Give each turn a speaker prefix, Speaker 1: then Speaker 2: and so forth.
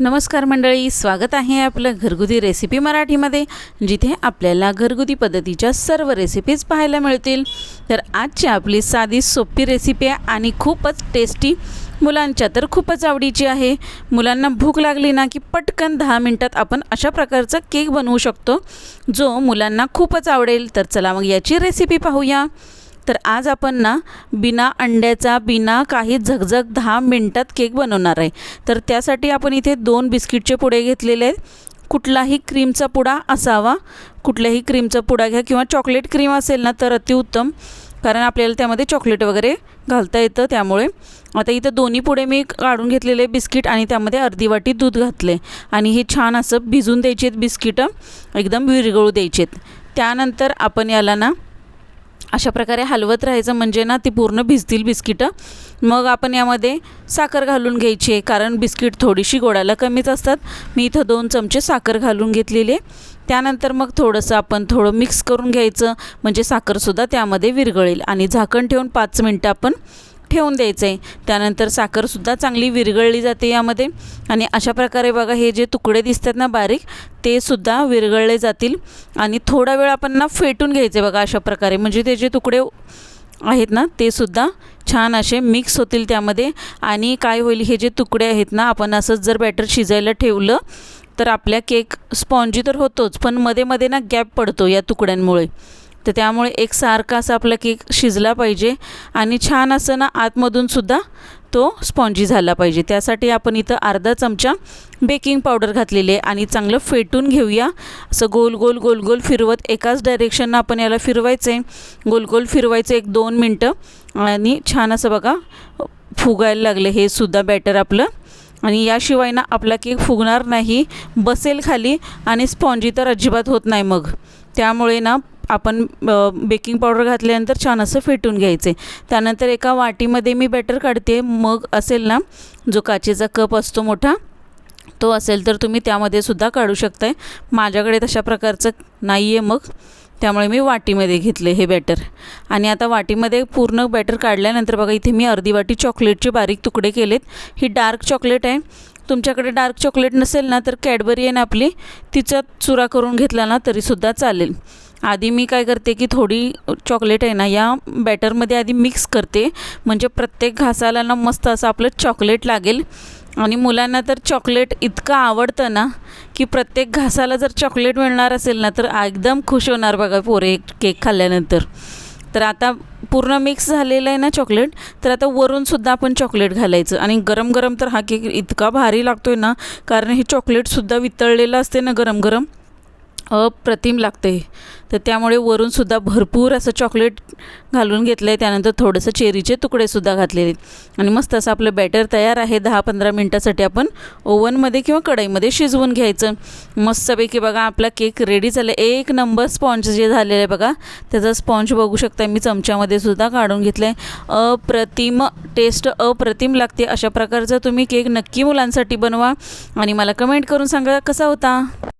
Speaker 1: नमस्कार मंडळी स्वागत आहे आपलं घरगुती रेसिपी मराठीमध्ये जिथे आपल्याला घरगुती पद्धतीच्या सर्व रेसिपीज पाहायला मिळतील. तर आजची आपली साधी सोपी रेसिपी आहे आणि खूपच टेस्टी मुलांच्या तर खूपच आवडीची आहे. मुलांना भूक लागली ना की पटकन दहा मिनटात आपण अशा प्रकारचा केक बनवू शकतो जो मुलांना खूपच आवडेल. तर चला मग याची रेसिपी पाहूया. तर आज आपण ना बिना अंड्याचा बिना काही झगझग दहा मिनटात केक बनवणार आहे. तर त्यासाठी आपण इथे दोन बिस्किटचे पुडे घेतलेले आहेत. कुठलाही क्रीमचा पुडा असावा कुठल्याही क्रीमचा पुडा घ्या किंवा चॉकलेट क्रीम असेल ना तर अतिउत्तम कारण आपल्याला त्यामध्ये चॉकलेट वगैरे घालता येतं त्यामुळे. आता इथं दोन्ही पुढे मी काढून घेतलेले बिस्किट आणि त्यामध्ये अर्धी वाटी दूध घातले आणि हे छान असं भिजून द्यायचे आहेत बिस्किटं एकदम विरघळू द्यायचे आहेत. त्यानंतर आपण याला ना अशा प्रकारे हलवत राहायचं म्हणजे ना ती पूर्ण भिजतील बिस्किटं. मग आपण यामध्ये साखर घालून घ्यायची आहे कारण बिस्किट थोडीशी गोडाला कमीच असतात. मी इथं दोन चमचे साखर घालून घेतलेले त्यानंतर मग थोडंसं आपण थोडं मिक्स करून घ्यायचं म्हणजे साखरसुद्धा त्यामध्ये विरघळेल. आणि झाकण ठेवून पाच मिनटं आपण ठेवून द्यायचं आहे त्यानंतर साखरसुद्धा चांगली विरघळली जाते यामध्ये. आणि अशा प्रकारे बघा हे जे तुकडे दिसतात ना बारीक ते सुद्धा विरघळले जातील. आणि थोडा वेळ आपण ना फेटून घ्यायचे बघा अशा प्रकारे. म्हणजे ते जे तुकडे आहेत ना ते सुद्धा छान असे मिक्स होतील त्यामध्ये. आणि काय होईल हे जे तुकडे आहेत ना आपण असंच जर बॅटर शिजायला ठेवलं तर आपल्या केक स्पॉन्जी तर होतोच पण मध्ये मध्ये ना गॅप पडतो या तुकड्यांमुळे. तर त्यामुळे एक सारखा असा आपला केक शिजला पाहिजे आणि छान असं ना आतमधूनसुद्धा तो स्पॉन्जी झाला पाहिजे. त्यासाठी आपण इथं अर्धा चमचा बेकिंग पावडर घातलेली आहे आणि चांगलं फेटून घेऊया. असं गोल गोल गोल गोल फिरवत एकाच डायरेक्शननं आपण याला फिरवायचं आहे गोल गोल फिरवायचं एक दोन मिनटं आणि छान असं बघा फुगायला लागले. हे सुद्धा बॅटर आपलं. आणि याशिवाय ना आपला केक फुगणार नाही. बसेल खाली आणि स्पॉन्जी तर अजिबात होत नाही मग. त्यामुळे ना आपण बेकिंग पावडर घातल्यानंतर छान असं फेटून घ्यायचे. त्यानंतर एका वाटीमध्ये मी बॅटर काढते. मग असेल ना जो काचेचा कप असतो मोठा तो असेल तर तुम्ही त्यामध्ये सुद्धा काढू शकताय. माझ्याकडे तशा प्रकारचं नाही आहे मग. त्यामुळे मी वाटीमध्ये घेतले हे बॅटर. आणि आता वाटीमध्ये पूर्ण बॅटर काढल्यानंतर बघा इथे मी अर्धी वाटी चॉकलेटचे बारीक तुकडे केलेत. ही डार्क चॉकलेट आहे. तुमच्याकडे डार्क चॉकलेट नसेल ना तर कॅडबरी आहे ना आपली तिचा चुरा करून घेतला ना तरीसुद्धा चालेल. आधी मी काय करते की थोडी चॉकलेट आहे ना या बॅटरमध्ये आधी मिक्स करते. म्हणजे प्रत्येक घासाला ना मस्त असं आपलं चॉकलेट लागेल. आणि मुलांना तर चॉकलेट इतकं आवडतं ना की प्रत्येक घासाला जर चॉकलेट मिळणार असेल ना तर एकदम खुश होणार बघा पोरे केक खाल्ल्यानंतर. तर आता पूर्ण मिक्स झालेलं आहे ना चॉकलेट तर आता वरूनसुद्धा आपण चॉकलेट घालायचं. आणि गरम गरम तर हा केक इतका भारी लागतो आहे ना कारण हे चॉकलेटसुद्धा वितळलेलं असते ना गरम गरम अप्रतिम लागते. तर त्यामुळे वरूनसुद्धा भरपूर असं चॉकलेट घालून घेतलं आहे त्यानंतर थोडंसं चेरीचे तुकडेसुद्धा घातलेले आणि मस्त असं आपलं बॅटर तयार आहे. दहा पंधरा मिनटासाठी आपण ओव्हनमध्ये किंवा कढईमध्ये शिजवून घ्यायचं. मस्तपैकी बघा आपला केक रेडी झाला. एक नंबर स्पॉन्ज जे झालेलं आहे बघा त्याचा स्पॉन्ज बघू शकता मी चमच्यामध्ये सुद्धा काढून घेतलं आहे अप्रतिम टेस्ट अप्रतिम लागते. अशा प्रकारचा तुम्ही केक नक्की मुलांसाठी बनवा. आणि मला कमेंट करून सांगा कसा होता?